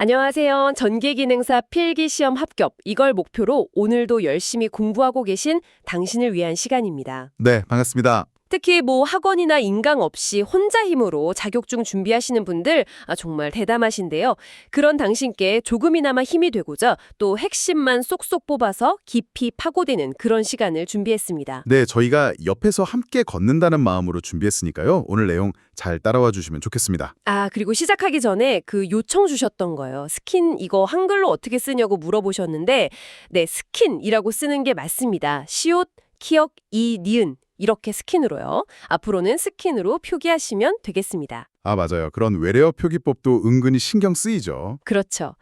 안녕하세요. 전기기능사 필기시험 합격. 이걸 목표로 오늘도 열심히 공부하고 계신 당신을 위한 시간입니다. 네, 반갑습니다. 특히 뭐 학원이나 인강 없이 혼자 힘으로 자격증 준비하시는 분들 아, 정말 대담하신데요. 그런 당신께 조금이나마 힘이 되고자 또 핵심만 쏙쏙 뽑아서 깊이 파고드는 그런 시간을 준비했습니다. 네, 저희가 옆에서 함께 걷는다는 마음으로 준비했으니까요. 오늘 내용 잘 따라와 주시면 좋겠습니다. 아, 그리고 시작하기 전에 그 요청 주셨던 거예요. 스킨 이거 한글로 어떻게 쓰냐고 물어보셨는데 네, 스킨이라고 쓰는 게 맞습니다. 시옷, 키역, 이, 니은 이렇게 스킨으로요. 앞으로는 스킨으로 표기하시면 되겠습니다. 아, 맞아요. 그런 외래어 표기법도 은근히 신경 쓰이죠. 그렇죠.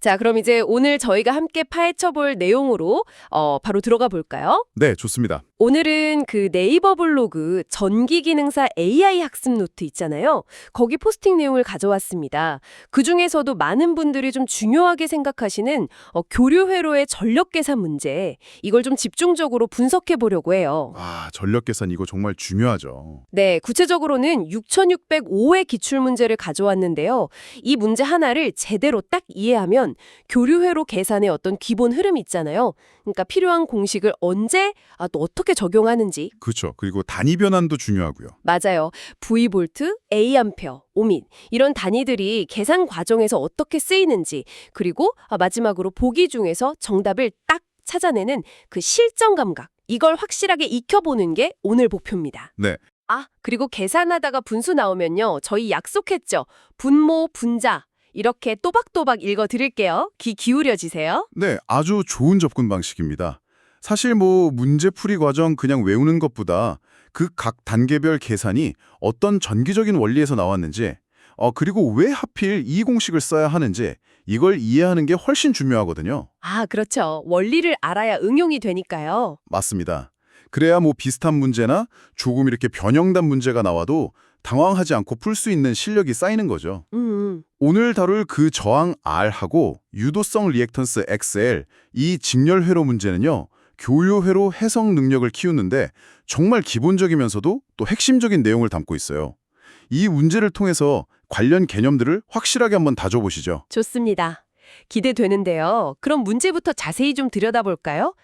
자, 그럼 이제 오늘 저희가 함께 파헤쳐 볼 내용으로 어, 바로 들어가 볼까요? 네, 좋습니다. 오늘은 그 네이버 블로그 전기기능사 AI 학습 노트 있잖아요. 거기 포스팅 내용을 가져왔습니다. 그 중에서도 많은 분들이 좀 중요하게 생각하시는 어, 교류 회로의 전력 계산 문제, 이걸 좀 집중적으로 분석해 보려고 해요. 아, 전력 계산 이거 정말 중요하죠. 네, 구체적으로는 6605의 기출 문제를 가져왔는데요. 이 문제 하나를 제대로 딱 이해하면 교류 회로 계산의 어떤 기본 흐름이 있잖아요. 그러니까 필요한 공식을 언제 아, 또 어떻게 적용하는지 그렇죠. 그리고 단위 변환도 중요하고요. 맞아요. V볼트, A암페어, 오민 이런 단위들이 계산 과정에서 어떻게 쓰이는지 그리고 아, 마지막으로 보기 중에서 정답을 딱 찾아내는 그 실전 감각 이걸 확실하게 익혀보는 게 오늘 목표입니다. 네. 아, 그리고 계산하다가 분수 나오면요. 저희 약속했죠. 분모, 분자 이렇게 또박또박 읽어드릴게요. 귀 기울여지세요. 네, 아주 좋은 접근 방식입니다. 사실 뭐 문제풀이 과정 그냥 외우는 것보다 그 각 단계별 계산이 어떤 전기적인 원리에서 나왔는지 어 그리고 왜 하필 이 공식을 써야 하는지 이걸 이해하는 게 훨씬 중요하거든요. 아, 그렇죠. 원리를 알아야 응용이 되니까요. 맞습니다. 그래야 뭐 비슷한 문제나 조금 이렇게 변형된 문제가 나와도 당황하지 않고 풀 수 있는 실력이 쌓이는 거죠. 음. 오늘 다룰 그 저항 R하고 유도성 리액턴스 XL 이 직렬 회로 문제는요. 교요 회로 해석 능력을 키우는데 정말 기본적이면서도 또 핵심적인 내용을 담고 있어요. 이 문제를 통해서 관련 개념들을 확실하게 한번 다져보시죠. 좋습니다. 기대되는데요. 그럼 문제부터 자세히 좀 들여다볼까요?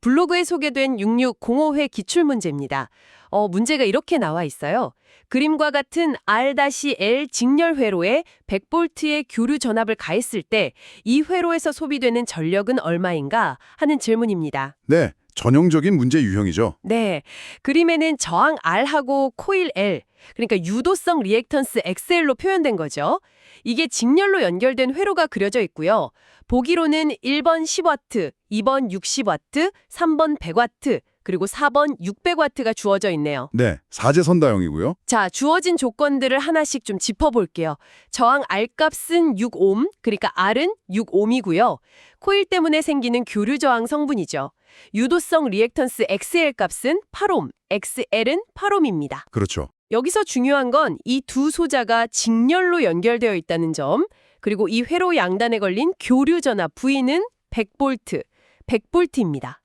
블로그에 소개된 6605회 기출문제입니다. 어, 문제가 이렇게 나와 있어요. 그림과 같은 R-L 직렬 회로에 100볼트의 교류 전압을 가했을 때 이 회로에서 소비되는 전력은 얼마인가 하는 질문입니다. 네, 전형적인 문제 유형이죠. 네. 그림에는 저항 R하고 코일 L, 그러니까 유도성 리액턴스 XL로 표현된 거죠. 이게 직렬로 연결된 회로가 그려져 있고요. 보기로는 1번 10W, 2번 60W, 3번 100W, 그리고 4번 600W가 주어져 있네요. 네, 사제 선다형이고요. 자, 주어진 조건들을 하나씩 좀 짚어볼게요. 저항 R값은 6옴, 그러니까 R은 6옴이고요. 코일 때문에 생기는 교류 저항 성분이죠. 유도성 리액턴스 XL 값은 8옴, XL은 8옴입니다. 그렇죠. 여기서 중요한 건 이 두 소자가 직렬로 연결되어 있다는 점, 그리고 이 회로 양단에 걸린 교류 전압 V는 100볼트, 100볼트입니다.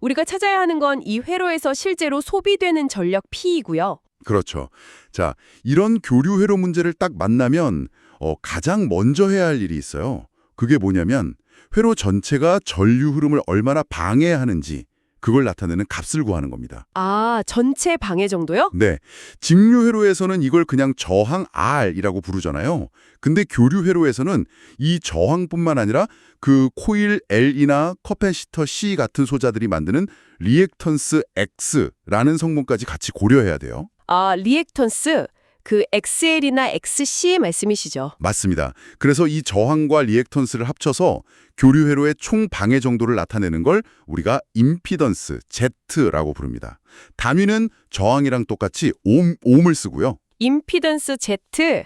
우리가 찾아야 하는 건 이 회로에서 실제로 소비되는 전력 P이고요. 그렇죠. 자, 이런 교류 회로 문제를 딱 만나면 어, 가장 먼저 해야 할 일이 있어요. 그게 뭐냐면 회로 전체가 전류 흐름을 얼마나 방해하는지 그걸 나타내는 값을 구하는 겁니다. 아, 전체 방해 정도요? 네, 직류 회로에서는 이걸 그냥 저항 R이라고 부르잖아요. 근데 교류 회로에서는 이 저항뿐만 아니라 그 코일 L이나 커펜시터 C 같은 소자들이 만드는 리액턴스 X라는 성분까지 같이 고려해야 돼요. 아, 리액턴스, 그 XL이나 XC 말씀이시죠? 맞습니다. 그래서 이 저항과 리액턴스를 합쳐서 교류 회로의 총 방해 정도를 나타내는 걸 우리가 임피던스 Z라고 부릅니다. 단위는 저항이랑 똑같이 옴, 옴을 쓰고요. 임피던스 Z.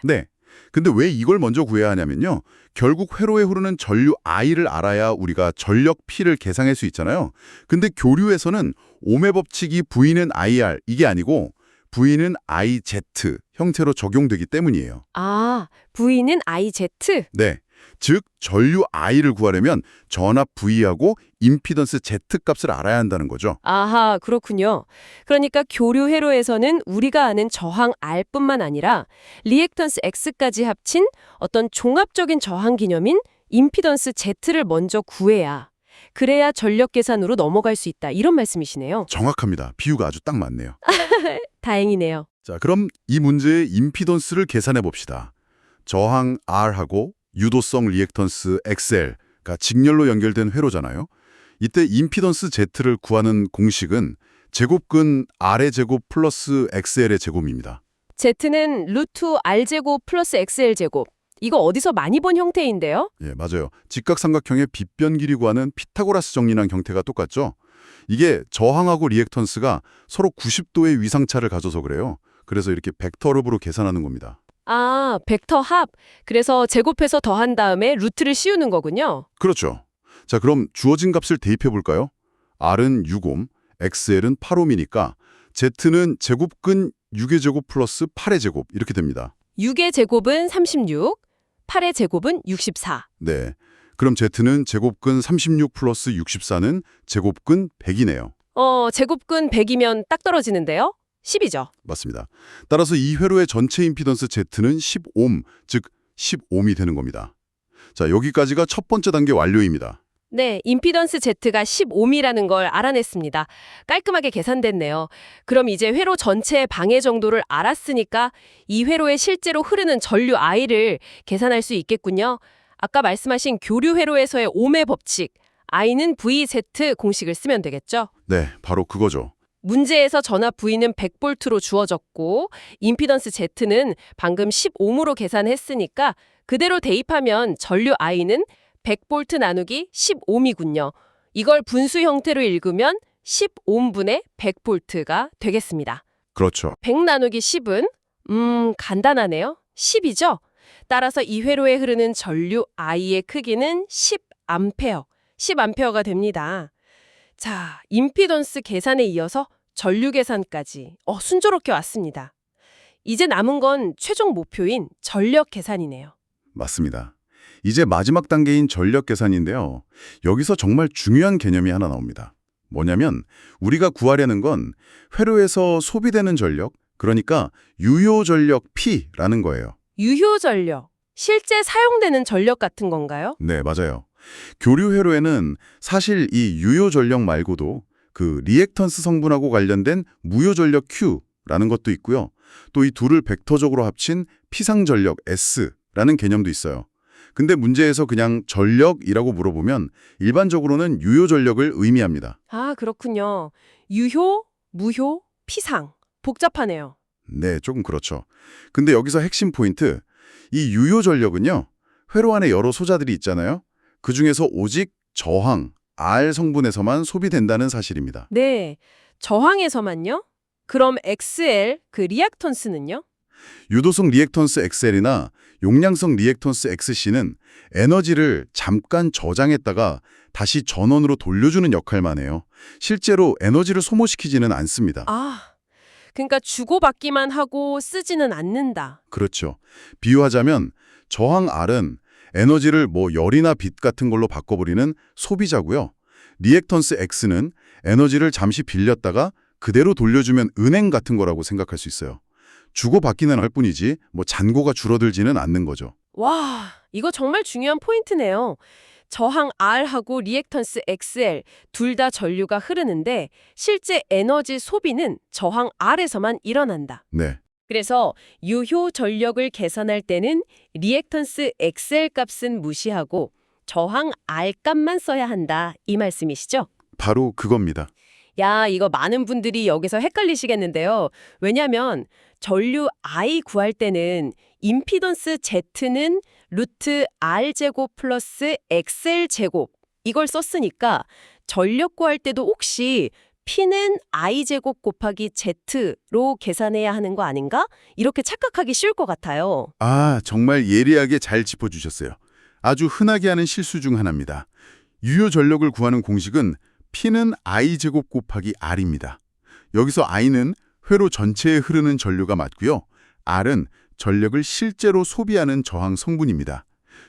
네. 근데 왜 이걸 먼저 구해야 하냐면요. 결국 회로에 흐르는 전류 I를 알아야 우리가 전력 P를 계산할 수 있잖아요. 근데 교류에서는 옴의 법칙이 V는 IR 이게 아니고 V는 IZ 형태로 적용되기 때문이에요. 아, V는 IZ. 네. 즉 전류 I를 구하려면 전압 V하고 임피던스 Z 값을 알아야 한다는 거죠. 아하, 그렇군요. 그러니까 교류 회로에서는 우리가 아는 저항 R뿐만 아니라 리액턴스 X까지 합친 어떤 종합적인 저항 기념인 임피던스 Z를 먼저 구해야 그래야 전력 계산으로 넘어갈 수 있다. 이런 말씀이시네요. 정확합니다. 비유가 아주 딱 맞네요. 다행이네요. 자, 그럼 이 문제의 임피던스를 계산해 봅시다. 저항 R하고 유도성 리액턴스 XL가 직렬로 연결된 회로잖아요. 이때 임피던스 Z를 구하는 공식은 제곱근 R의 제곱 플러스 XL의 제곱입니다. Z는 루트 R제곱 플러스 XL제곱. 이거 어디서 많이 본 형태인데요? 예, 맞아요. 직각삼각형의 빗변 길이 구하는 피타고라스 정리랑 형태가 똑같죠? 이게 저항하고 리액턴스가 서로 90도의 위상차를 가져서 그래요. 그래서 이렇게 벡터룹으로 계산하는 겁니다. 아, 벡터 합. 그래서 제곱해서 더한 다음에 루트를 씌우는 거군요. 그렇죠. 자, 그럼 주어진 값을 대입해 볼까요? R은 6옴, XL은 8옴이니까 Z는 제곱근 6의 제곱 플러스 8의 제곱 이렇게 됩니다. 6의 제곱은 36, 8의 제곱은 64. 네. 그럼 Z는 제곱근 36 플러스 64는 제곱근 100이네요. 어, 제곱근 100이면 딱 떨어지는데요? 10이죠. 맞습니다. 따라서 이 회로의 전체 임피던스 Z는 10옴, 즉 10옴이 되는 겁니다. 자, 여기까지가 첫 번째 단계 완료입니다. 네, 임피던스 Z가 15미라는 걸 알아냈습니다. 깔끔하게 계산됐네요. 그럼 이제 회로 전체의 방해 정도를 알았으니까 이 회로에 실제로 흐르는 전류 I를 계산할 수 있겠군요. 아까 말씀하신 교류 회로에서의 옴의 법칙, I는 VZ 공식을 쓰면 되겠죠? 네, 바로 그거죠. 문제에서 전압 V는 100볼트로 주어졌고 임피던스 Z는 방금 15으로 계산했으니까 그대로 대입하면 전류 I는 100볼트 나누기 15이군요. 이걸 분수 형태로 읽으면 10옴분의 100볼트가 되겠습니다. 그렇죠. 100 나누기 10은 음 간단하네요. 10이죠. 따라서 이 회로에 흐르는 전류 I의 크기는 10암페어, 10암페어가 됩니다. 자, 임피던스 계산에 이어서 전류 계산까지 어, 순조롭게 왔습니다. 이제 남은 건 최종 목표인 전력 계산이네요. 맞습니다. 이제 마지막 단계인 전력 계산인데요. 여기서 정말 중요한 개념이 하나 나옵니다. 뭐냐면 우리가 구하려는 건 회로에서 소비되는 전력, 그러니까 유효 전력 P라는 거예요. 유효 전력, 실제 사용되는 전력 같은 건가요? 네, 맞아요. 교류 회로에는 사실 이 유효 전력 말고도 그 리액턴스 성분하고 관련된 무효 전력 Q라는 것도 있고요. 또 이 둘을 벡터적으로 합친 피상 전력 S라는 개념도 있어요. 근데 문제에서 그냥 전력이라고 물어보면 일반적으로는 유효 전력을 의미합니다. 아, 그렇군요. 유효, 무효, 피상. 복잡하네요. 네, 조금 그렇죠. 근데 여기서 핵심 포인트, 이 유효 전력은요. 회로 안에 여러 소자들이 있잖아요. 그중에서 오직 저항, R 성분에서만 소비된다는 사실입니다. 네. 저항에서만요? 그럼 XL, 그 리액턴스는요? 유도성 리액턴스 XL이나 용량성 리액턴스 XC는 에너지를 잠깐 저장했다가 다시 전원으로 돌려주는 역할만 해요. 실제로 에너지를 소모시키지는 않습니다. 아, 그러니까 주고받기만 하고 쓰지는 않는다. 그렇죠. 비유하자면 저항 R은 에너지를 뭐 열이나 빛 같은 걸로 바꿔버리는 소비자고요. 리액턴스 X는 에너지를 잠시 빌렸다가 그대로 돌려주면 은행 같은 거라고 생각할 수 있어요. 주고받기는 할 뿐이지 뭐 잔고가 줄어들지는 않는 거죠. 와, 이거 정말 중요한 포인트네요. 저항 R하고 리액턴스 XL 둘 다 전류가 흐르는데 실제 에너지 소비는 저항 R에서만 일어난다. 네. 그래서 유효 전력을 계산할 때는 리액턴스 XL 값은 무시하고 저항 R 값만 써야 한다. 이 말씀이시죠? 바로 그겁니다. 야, 이거 많은 분들이 여기서 헷갈리시겠는데요. 왜냐면 전류 I 구할 때는 임피던스 Z는 루트 R제곱 플러스 XL제곱 이걸 썼으니까 전력 구할 때도 혹시 P는 I제곱 곱하기 Z로 계산해야 하는 거 아닌가? 이렇게 착각하기 쉬울 것 같아요. 아, 정말 예리하게 잘 짚어주셨어요. 아주 흔하게 하는 실수 중 하나입니다. 유효 전력을 구하는 공식은 P는 I제곱 곱하기 R입니다. 여기서 I는 회로 전체에 흐르는 전류가 맞고요. R은 전력을 실제로 소비하는 저항 성분입니다.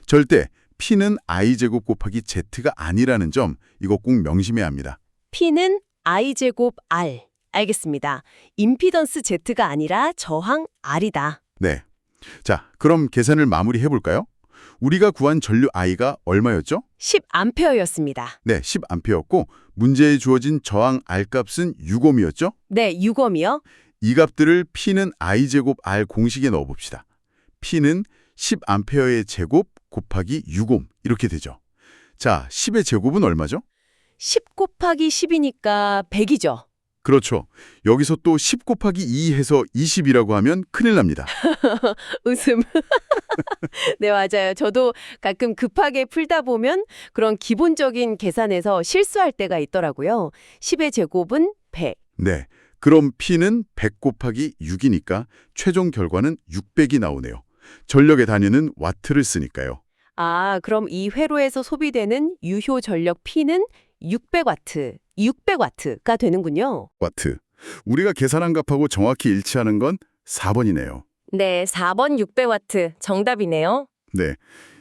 절대 P는 I제곱 곱하기 Z가 아니라는 점 이거 꼭 명심해야 합니다. P는 I제곱 R. 알겠습니다. 임피던스 Z가 아니라 저항 R이다. 네. 자, 그럼 계산을 마무리해 볼까요? 우리가 구한 전류 I가 얼마였죠? 10암페어였습니다. 네, 10A였고 문제에 주어진 저항 R값은 6옴이었죠? 네, 6옴이요. 이 값들을 P는 I제곱 R 공식에 넣어봅시다. P는 10A의 제곱 곱하기 6옴 이렇게 되죠. 자, 10의 제곱은 얼마죠? 10 곱하기 10이니까 100이죠. 그렇죠. 여기서 또 10 곱하기 2 해서 20이라고 하면 큰일 납니다. 웃음. 네, 맞아요. 저도 가끔 급하게 풀다 보면 그런 기본적인 계산에서 실수할 때가 있더라고요. 10의 제곱은 100. 네. 그럼 P는 100 곱하기 6이니까 최종 결과는 600이 나오네요. 전력의 단위는 와트를 쓰니까요. 아, 그럼 이 회로에서 소비되는 유효 전력 P는 600와트, 600와트가 되는군요. 와트. 우리가 계산한 값하고 정확히 일치하는 건 4번이네요. 네, 4번 600와트 정답이네요. 네.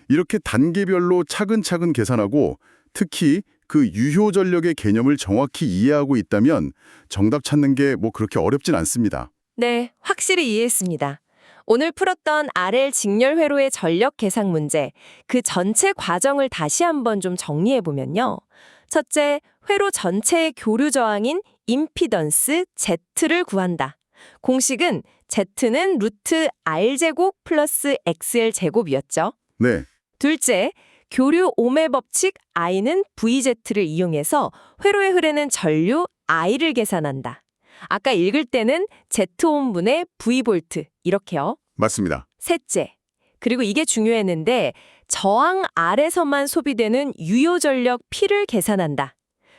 이렇게 단계별로 차근차근 계산하고 특히 그 유효 전력의 개념을 정확히 이해하고 있다면 정답 찾는 게 뭐 그렇게 어렵진 않습니다. 네, 확실히 이해했습니다. 오늘 풀었던 RL 직렬 회로의 전력 계산 문제, 그 전체 과정을 다시 한번 좀 정리해 보면요. 첫째, 회로 전체의 교류 저항인 임피던스 Z를 구한다. 공식은 Z는 루트 R제곱 플러스 XL 제곱이었죠. 네. 둘째, 교류 오매 법칙 I는 VZ를 이용해서 회로에 흐르는 전류 I를 계산한다. 아까 읽을 때는 Z온분의 V볼트 이렇게요. 맞습니다. 셋째, 그리고 이게 중요했는데 저항 R에서만 소비되는 유효 전력 P를 계산한다.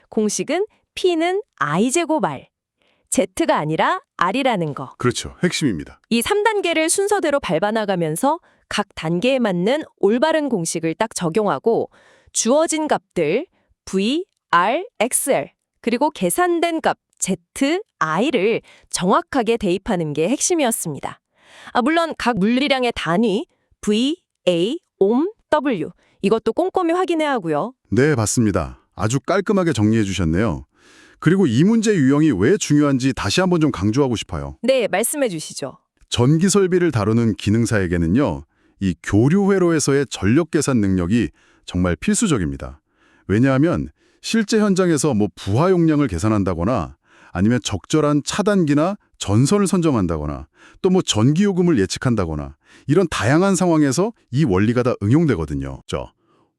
공식은 P는 I제곱 R, Z가 아니라 R이라는 거. 그렇죠. 핵심입니다. 이 3단계를 순서대로 밟아나가면서 각 단계에 맞는 올바른 공식을 딱 적용하고 주어진 값들 V, R, XL 그리고 계산된 값 Z, I를 정확하게 대입하는 게 핵심이었습니다. 아, 물론 각 물리량의 단위 V, A, 옴, W 이것도 꼼꼼히 확인해야 하고요. 네, 맞습니다. 아주 깔끔하게 정리해 주셨네요. 그리고 이 문제 유형이 왜 중요한지 다시 한번 좀 강조하고 싶어요. 네, 말씀해 주시죠. 전기 설비를 다루는 기능사에게는요. 이 교류 회로에서의 전력 계산 능력이 정말 필수적입니다. 왜냐하면 실제 현장에서 뭐 부하 용량을 계산한다거나 아니면 적절한 차단기나 전선을 선점한다거나 또 뭐 전기 요금을 예측한다거나 이런 다양한 상황에서 이 원리가 다 응용되거든요. 저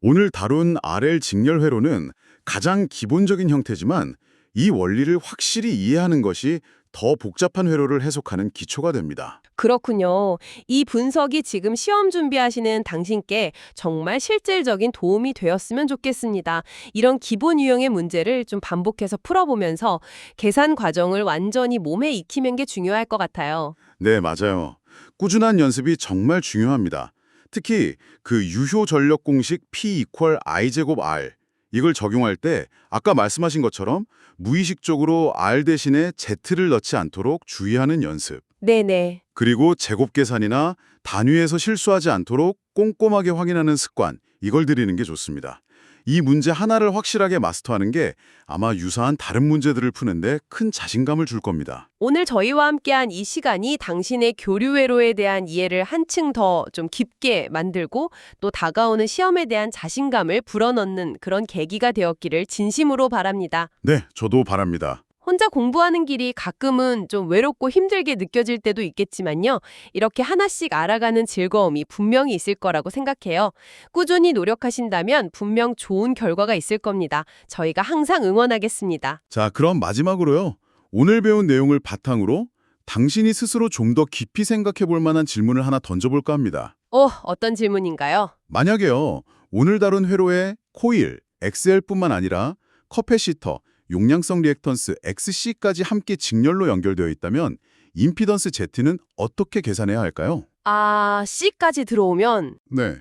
오늘 다룬 RL 직렬 회로는 가장 기본적인 형태지만 이 원리를 확실히 이해하는 것이 더 복잡한 회로를 해석하는 기초가 됩니다. 그렇군요. 이 분석이 지금 시험 준비하시는 당신께 정말 실질적인 도움이 되었으면 좋겠습니다. 이런 기본 유형의 문제를 좀 반복해서 풀어보면서 계산 과정을 완전히 몸에 익히는 게 중요할 것 같아요. 네, 맞아요. 꾸준한 연습이 정말 중요합니다. 특히 그 유효 전력 공식 P 이퀄 I 제곱 R 이걸 적용할 때 아까 말씀하신 것처럼 무의식적으로 R 대신에 Z를 넣지 않도록 주의하는 연습. 네네. 그리고 제곱 계산이나 단위에서 실수하지 않도록 꼼꼼하게 확인하는 습관, 이걸 들이는 게 좋습니다. 이 문제 하나를 확실하게 마스터하는 게 아마 유사한 다른 문제들을 푸는데 큰 자신감을 줄 겁니다. 오늘 저희와 함께한 이 시간이 당신의 교류 회로에 대한 이해를 한층 더 좀 깊게 만들고 또 다가오는 시험에 대한 자신감을 불어넣는 그런 계기가 되었기를 진심으로 바랍니다. 네, 저도 바랍니다. 혼자 공부하는 길이 가끔은 좀 외롭고 힘들게 느껴질 때도 있겠지만요. 이렇게 하나씩 알아가는 즐거움이 분명히 있을 거라고 생각해요. 꾸준히 노력하신다면 분명 좋은 결과가 있을 겁니다. 저희가 항상 응원하겠습니다. 자, 그럼 마지막으로요. 오늘 배운 내용을 바탕으로 당신이 스스로 좀 더 깊이 생각해 볼 만한 질문을 하나 던져볼까 합니다. 어, 어떤 질문인가요? 만약에요, 오늘 다룬 회로에 코일, XL뿐만 아니라 커패시터, 용량성 리액턴스 XC까지 함께 직렬로 연결되어 있다면 임피던스 Z는 어떻게 계산해야 할까요? 아, C까지 들어오면 네.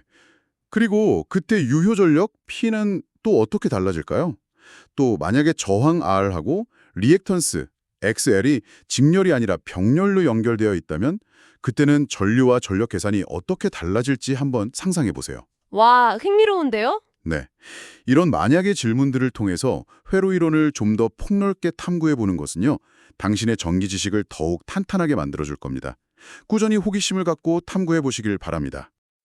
그리고 그때 유효 전력 P는 또 어떻게 달라질까요? 또 만약에 저항 R하고 리액턴스 XL이 직렬이 아니라 병렬로 연결되어 있다면 그때는 전류와 전력 계산이 어떻게 달라질지 한번 상상해 보세요. 와, 흥미로운데요? 네. 이런 만약의 질문들을 통해서 회로 이론을 좀 더 폭넓게 탐구해 보는 것은요. 당신의 전기 지식을 더욱 탄탄하게 만들어 줄 겁니다. 꾸준히 호기심을 갖고 탐구해 보시길 바랍니다.